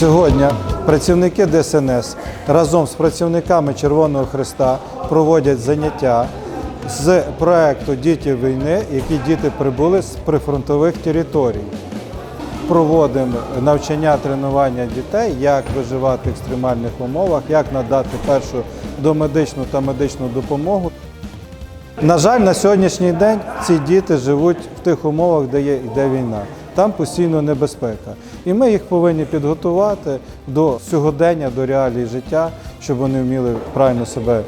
Сьогодні працівники ДСНС разом з працівниками Червоного Христа проводять заняття з проекту Діти війни, які діти прибули з прифронтових територій. Проводимо навчання, тренування дітей, як виживати в екстремальних умовах, як надати першу домедичну та медичну допомогу. На жаль, на сьогоднішній день ці діти живуть в тих умовах, де є йде війна. Там постійно небезпека. І ми їх повинні підготувати до сьогодення, до реалій життя, щоб вони вміли правильно себе е,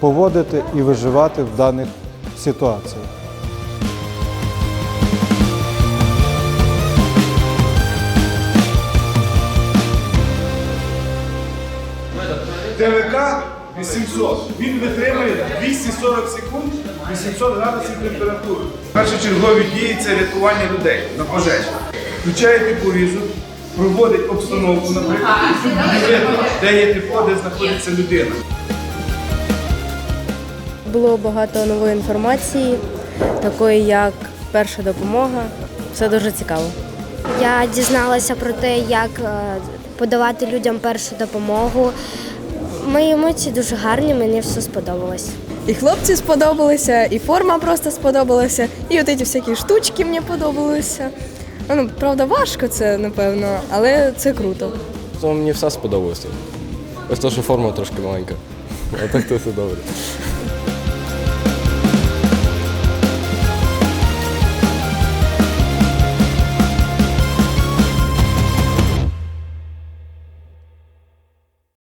поводити і виживати в даних ситуаціях. ТВК 800. Він витримує 240 секунд 800 градусів температури. Першочергові дії це рятування людей на пожежі. Включає тепловізор, проводить обстановку, наприклад, де є тепло, де знаходиться людина. Було багато нової інформації, такої як перша допомога. Все дуже цікаво. Я дізналася про те, як е, подавати людям першу допомогу. Мої емоції дуже гарні, мені все сподобалось. І хлопці сподобалися, і форма просто сподобалася, і от ці всякі штучки мені подобалися. Ну, правда, важко це, напевно, але це круто. То мені все сподобалося. Ось то, що форма трошки маленька. А так то все добре.